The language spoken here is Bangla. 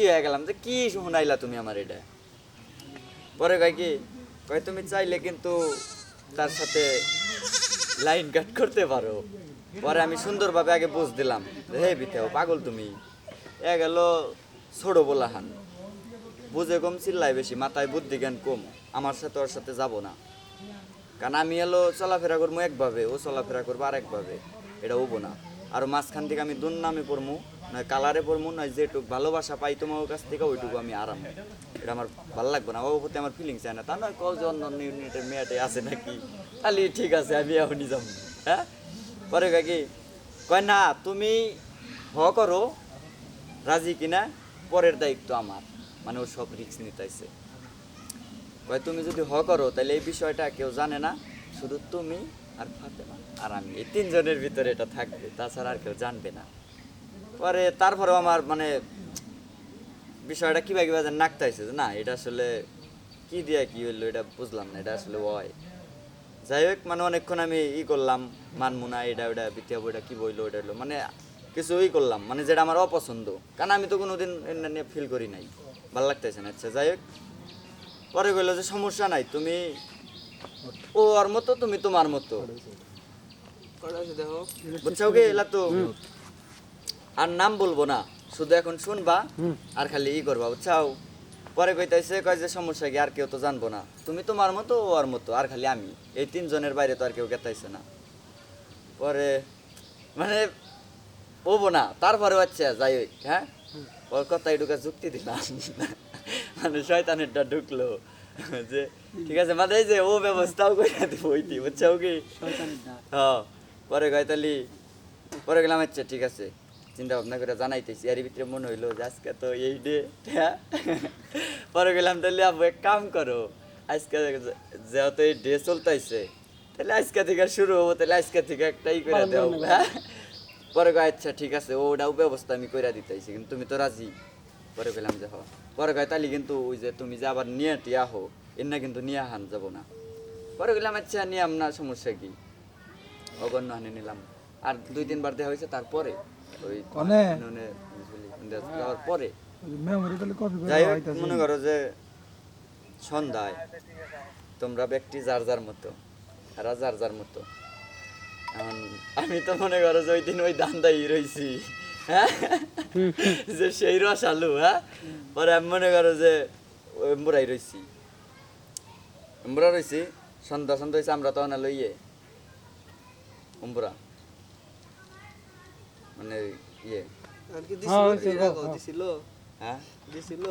ই হয়ে গেলাম যে কি শুনাইলা তুমি আমার এটা? পরে কয় কি, কয় তুমি চাইলে কিন্তু তার সাথে লাইন কাট করতে পারো। পরে আমি সুন্দরভাবে আগে বুঝ দিলাম হে বিতেও পাগল তুমি। এ গেল ছোড়ো বলাহান। বুঝে কম চিল্লাই বেশি, মাথায় বুদ্ধি জ্ঞান কম। আমার সাথে ওর সাথে যাব না। কারণ আমি এলো চলাফেরা করব একভাবে, ও চলাফেরা করব আরেকভাবে। এটা হব না। আর মাঝখান থেকে আমি দুন নামে পড়মু নয় কালারে পড়মু নয় যেটুক ভালোবাসা পাই তোমার কাছ থেকে ওইটুকু আমি আরাম এটা আমার ভালো লাগবে না ওর প্রতি আমার ফিলিংস হয় না। তা নয় যে অন্য ইউনিটের মেয়েটে আছে নাকি? খালি ঠিক আছে, আমি এখনই যাব। হ্যাঁ? পরে কাকি কয় না, তুমি হ করো, রাজি কিনা? পরের দায়িত্ব আমার। মানে ও সব রিক্স নিতেছে কয়, তুমি যদি হ করো তাহলে এই বিষয়টা কেউ জানে না, শুধু তুমি আর ফাতেমা আর আমি। এই তিনজনের ভিতরে এটা থাকবে, তাছাড়া আর কেউ জানবে না। পরে তারপরেও আমার মানে বিষয়টা কিবা কিবা যেন নাকতাইছে না এটা আসলে কি দিয়া কি হইল এটা বুঝলাম না এটা আসলে হয় যাই হোক মানে অনেকক্ষণ আমি ই করলাম মানমুনা এটা ওটা বিতিয়া বইটা কি বইলো ওটা হইল মানে কিছু ই করলাম মানে যেটা আমার অপছন্দ কারণ আমি তো কোনোদিন এটা নিয়ে ফিল করি নাই ভালো লাগতেছে না আচ্ছা যাই হোক পরে কইলো যে সমস্যা নাই তুমি ও আর মতো তুমি তোমার মতো। বুঝছ কি? এলা তো আর নাম বলব না শুধু এখন শুনবা আর খালি ই করবা বুঝছাও? পরে কইতাইছে কয় যে সমস্যা কি আর কেউ তো জানব না। তুমি তোমার মতো ওর মতো আর খালি আমি। এই তিনজনের বাইরে তো আর কেউ গেতাইছে না। পরে মানে ওবো না তারপরে আচ্ছা যাই হোক হ্যাঁ? ওর কথাই ঢুকে যুক্তি দিলাম। মানে শয়তানেরটা ঢুকলো যে ঠিক আছে মানে এই যে ও ব্যবস্থাও করে দেবো ওইটি বুঝছ কি? হ্যাঁ পরে গয়তালি পরে গেলাম আচ্ছা ঠিক আছে। চিন্তা ভাবনা করে জানাইতেছি। এর ভিতরে মনে হইল যে আজকে তো এই ডে পরে গেলাম তাহলে আবু এক কাম করো। আজকে যেহেতু এই ডে চলতেছে তাহলে আজকে থেকে শুরু হব তাহলে আজকে থেকে একটাই করে দেও। হ্যাঁ পরে কয় আচ্ছা ঠিক আছে ওটাও ব্যবস্থা আমি কইরা দিতেছি কিন্তু তুমি তো রাজি। পরে গেলাম যে হ। পরে কয় তাহলে কিন্তু ওই যে তুমি যে আবার নিয়ে টিয়া হো এর না কিন্তু নিয়ে হান যাব না। পরে গেলাম আচ্ছা নিয়ে না সমস্যা কি? অগণ্য হানি নিলাম। আর দুই তিনবার দেওয়া হয়েছে তারপরে? ওই কনে? যাওয়ার পরে। মেমোরি তাহলে কপি করে যাই হোক মনে করো যে সন্ধ্যায় তোমরা ব্যক্তি যার যার মতো আর যার যার মতো। এখন আমি তো মনে করো যে ওই দিন ওই দান্দাই রইছি হ্যাঁ? যে সেই রস আলু হ্যাঁ? পরে আমি মনে করো যে এম্বুরাই রইছি। এম্বুরা রইছি সন্ধ্যা সন্ধ্যা হয়েছে আমরা তখন লইয়ে অম্বুরা মানে ইয়ে। হ্যাঁ, হ্যাঁ। দিছিল। হ্যাঁ দিছিল।